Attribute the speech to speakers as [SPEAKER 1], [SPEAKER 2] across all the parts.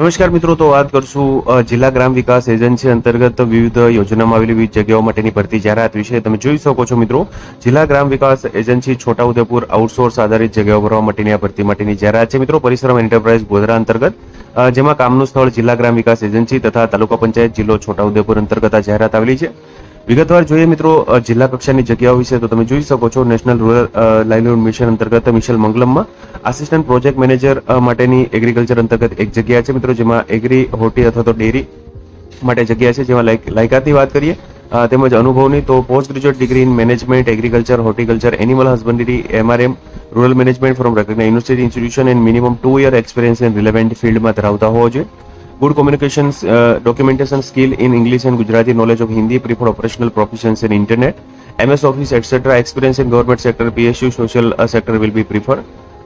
[SPEAKER 1] નમસ્કાર મિત્રો, તો વાત કરશું જિલ્લા ગ્રામ વિકાસ એજન્સી અંતર્ગત વિવિધ યોજનામાં આવેલી વિવિધ જગ્યાઓ માટેની ભરતી જાહેરાત વિશે તમે જોઈ શકો છો મિત્રો. જિલ્લા ગ્રામ વિકાસ એજન્સી છોટાઉદેપુર આઉટસોર્સ આધારિત જગ્યાઓ ભરવા માટેની આ ભરતી માટેની જાહેરાત છે મિત્રો. પરિશ્રમ એન્ટરપ્રાઇઝ ગોધરા અંતર્ગત જેમાં કામનું સ્થળ જિલ્લા ગ્રામ વિકાસ એજન્સી તથા તાલુકા પંચાયત જિલ્લો છોટાઉદેપુર અંતર્ગત આ જાહેરાત આવેલી છે. વિગતવાર જોઈએ મિત્રો જિલ્લા કક્ષાની જગ્યાઓ વિશે તો તમે જોઈ શકો છો નેશનલ રૂરલ લાઇવલીહુડ મિશન અંતર્ગત મિશલ મંગલમમાં આસિસ્ટન્ટ પ્રોજેક્ટ મેનેજર માટેની એગ્રીકલ્ચર અંતર્ગત એક જગ્યા છે મિત્રો, જેમાં એગ્રી હોટી અથવા તો ડેરી માટે જગ્યા છે, જેમાં લાઇક લાયકાતની વાત કરીએ તેમજ અનુભવની તો post graduate degree in management agriculture horticulture animal husbandry MRM rural management from recognize university institution and minimum two year experience in relevant ફિલ્ડમાં ધરાવતા હોવો જોઈએ. Good communication documentation skill in English and Gujarati knowledge of Hindi preferred operational proficiency in internet MS office etcetera experience in government sector PSU social sector will be preferred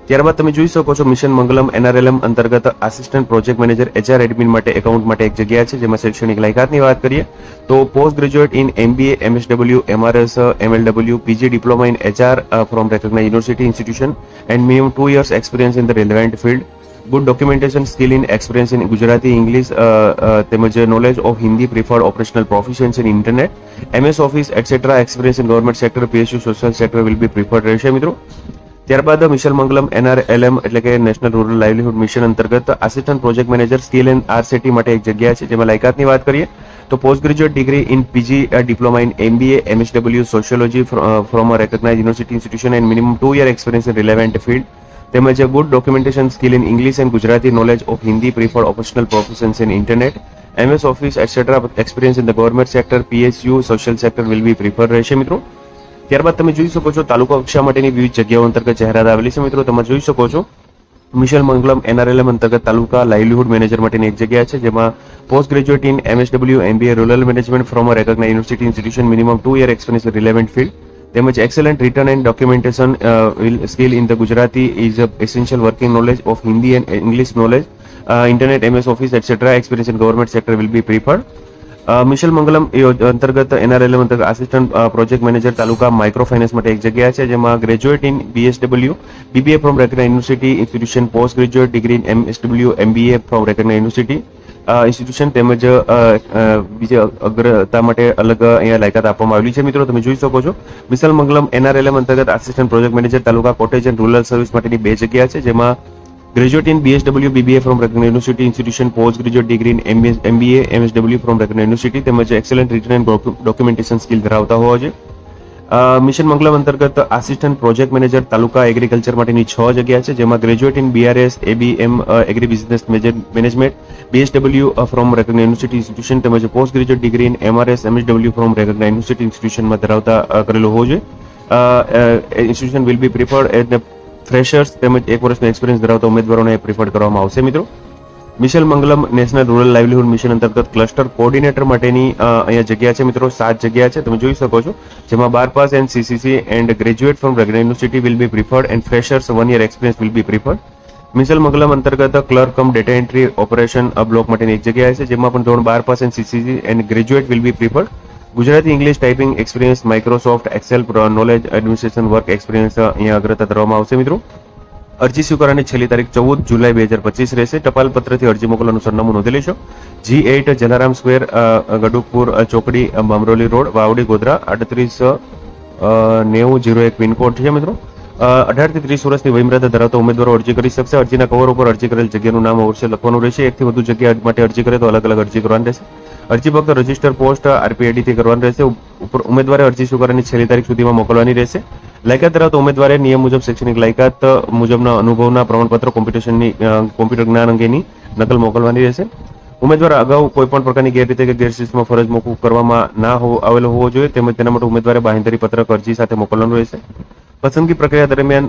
[SPEAKER 1] ત્યારબાદ તમે જોઈ શકો છો mission Mangalam NRLM અંતર્ગત assistant project manager HR admin માટે account માટે એક જગ્યા છે, જેમાં શૈક્ષણિક લાયકાતની વાત કરીએ, તો post graduate in MBA MSW MRS MLW PG diploma in HR from recognize university institution and minimum two years experience in the relevant field good documentation skill in experience in Gujarati English તેમજ knowledge of Hindi preferred operational proficiency in internet MS office etcetera experience in government sector PSU social sector will be preferred રહેશે, મિત્રો. ત્યારબાદ mission Mangalam NRLM એટલે કે national rural livelihood mission અંતર્ગત assistant project manager skill and R C T માટે એક જગ્યા છે, જેમાં લાયકાતની વાત કરીએ, તો post graduate degree in PG diploma in MBA MSW sociology from a recognize university institution and minimum two year experience in relevant field તેમજ good documentation skill in English and Gujarati knowledge of Hindi preferred operational proficiency in internet MS office etcetera experience in the government sector PSU social sector will be prefer રહેશે, મિત્રો. ત્યારબાદ તમે જોઈ શકો છો તાલુકા કક્ષા માટેની વિવિધ જગ્યાઓ અંતર્ગત જાહેરાત આવેલી છે, મિત્રો. તમે જોઈ શકો છો મિશન મંગલમ એનઆરએલએમ અંતર્ગત તાલુકા લાઇવલીહુડ મેનેજર માટેની એક જગ્યા છે, જેમાં post graduate in MSW MBA rural management from a recognize university institution minimum two year experience relevant field તેમજ excellent written and documentation skill in the Gujarati is a essential working knowledge of Hindi and English knowledge internet MS office etcetera experience in government sector will be preferred mission Mangalam યોજ- અંતર્ગત NRLM અંતર્ગત assistant project manager taluka micro finance માટે એક જગ્યા છે, જેમાં graduate in BSW BBA from recognize university institution post graduate degree in MSW MBA from recognize university institution તેમજ અ, અગ્રતા માટે અલગ અહીંયા લાયકાત આપવામાં આવેલી છે. મિત્રો તમે જોઈ શકો છો. વિશાલ મંગલમ એનઆરએલએમ અંતર્ગત assistant project manager taluka cottage and rural service માટેની બે જગ્યા છે જેમાં graduate in BSW BBA from recognize university institution post graduate degree in MBA MSW from recognize university તેમજ excellent written and documentation skill ધરાવતા હોવા જોઈએ. મિશન મંગલમ અંતર્ગત assistant project manager taluka agriculture માટેની છ જગ્યા છે, જેમાં graduate in BRS ABM agri business management BSW from recognize university institution તેમજ post graduate degree in MRS MSW from recognize university ઇન્સ્ટિટ્યુશનમાં ધરાવતા કરેલો હોવું જોઈએ. Institution will be preferred at freshers તેમજ એક વર્ષનો એક્સપિરિયન્સ ધરાવતા ઉમેદવારોને પ્રિફર કરવામાં આવશે મિત્રો. Mission Mangalam national rural livelihood mission અંતર્ગત ક્લસ્ટર કોઓર્ડિનેટર માટેની અહીંયા જગ્યા છે મિત્રો, સાત જગ્યા છે. તમે જોઈ શકો છો. જેમાં બાર pass and CCC and graduate from regular university will be preferred and freshers one year experience will be preferred. Mission Mangalam અંતર્ગત clerk cum data entry operation block માટેની એક જગ્યા છે, જેમાં પણ ધોરણ બાર pass and CCC and graduate will be preferred. Gujarati English typing experience Microsoft, excel knowledge administration work experience અહીંયા અગ્રતા ધરવામાં આવશે મિત્રો. અરજી સ્વીકારવાની છેલ્લી તારીખ ચૌદ જુલાઈ બે હજાર પચીસ રહેશે. ટપાલ પત્રથી અરજી મોકલવાનું સરનામું નોંધી લેશો G eight Jalaram square Gadukpur ચોકડી બામરોલી રોડ, વાવડી, ગોધરા, આડત્રીસ નેવું જીરો એક પિનકોડ છે મિત્રો. અઢારથી ત્રીસ વર્ષની વયમર્યાદા ધરાવતા ઉમેદવારો અરજી કરી શકશે. અરજીના કવર ઉપર અરજી કરેલ જગ્યાનું નામ અવશ્ય લખવાનું રહેશે. એકથી વધુ જગ્યા માટે અરજી કરે તો અલગ અલગ અરજી કરવાની રહેશે. અરજી ફક્ત રજિસ્ટર પોસ્ટ, આરપીઆઈડીથી કરવાની રહેશે. ઉપર ઉમેદવારે અરજી સ્વીકારવાની છેલ્લી તારીખ સુધીમાં મોકલવાની રહેશે. લાયકાત ધરાવતા ઉમેદવારે નિયમ મુજબ શૈક્ષણિક લાયકાત મુજબના અનુભવના પ્રમાણપત્ર કોમ્પિટિશનની કોમ્પ્યુટર જ્ઞાન અંગેની નકલ મોકલવાની રહેશે. ઉમેદવાર અગાઉ કોઈપણ પ્રકારની ગેરરીતે કે ગેરશિસ્તમાં ફરજ મોકૂફ કરવામાં ના હો, આવેલો હોવો જોઈએ, તેમજ તેના માટે ઉમેદવારે બાહેંધરી પત્રક અરજી સાથે મોકલવાનું રહેશે. પસંદગી પ્રક્રિયા દરમિયાન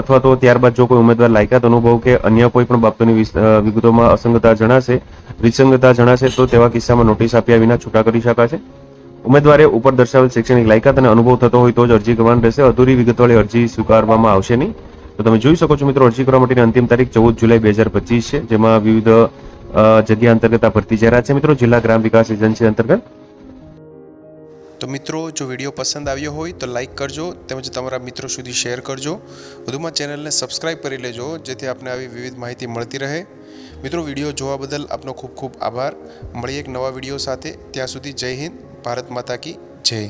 [SPEAKER 1] અથવા તો ત્યારબાદ જો કોઈ ઉમેદવાર લાયકાત અનુભવ કે અન્ય કોઈ પણ બાબતોની વિગતોમાં અસંગતતા જણાશે, વિસંગતતા જણાશે, તો તેવા કિસ્સામાં નોટિસ આપ્યા વિના છૂટા કરી શકાશે. ઉમેદવારે ઉપર દર્શાવેલ શૈક્ષણિક લાયકાત અને અનુભવ થતો હોય તો જ અરજી કરવાની રહેશે. અધૂરી વિગતવાળી અરજી સ્વીકારવામાં આવશે નહીં. તો તમે જોઈ શકો છો મિત્રો, અરજી કરવા માટેની અંતિમ તારીખ ચૌદ જુલાઈ બે હજાર પચીસ છે, જેમાં વિવિધ જગ્યા અંતર્ગત આ ભરતી જાહેરાત છે. મિત્રો, જિલ્લા ગ્રામ વિકાસ એજન્સી અંતર્ગત.
[SPEAKER 2] તો મિત્રો, જો વીડિયો પસંદ આવ્યો હોય તો લાઇક કરજો, તેમજ તમારા મિત્રો સુધી શેર કરજો. વધુમાં ચેનલને સબસ્ક્રાઇબ કરી લેજો, જેથી આપને આવી વિવિધ માહિતી મળતી રહે. મિત્રો, વીડિયો જોવા બદલ આપનો ખૂબ ખૂબ આભાર. મળીએ એક નવા વીડિયો સાથે. ત્યાં સુધી જય હિન્દ. ભારત માતા કી જય.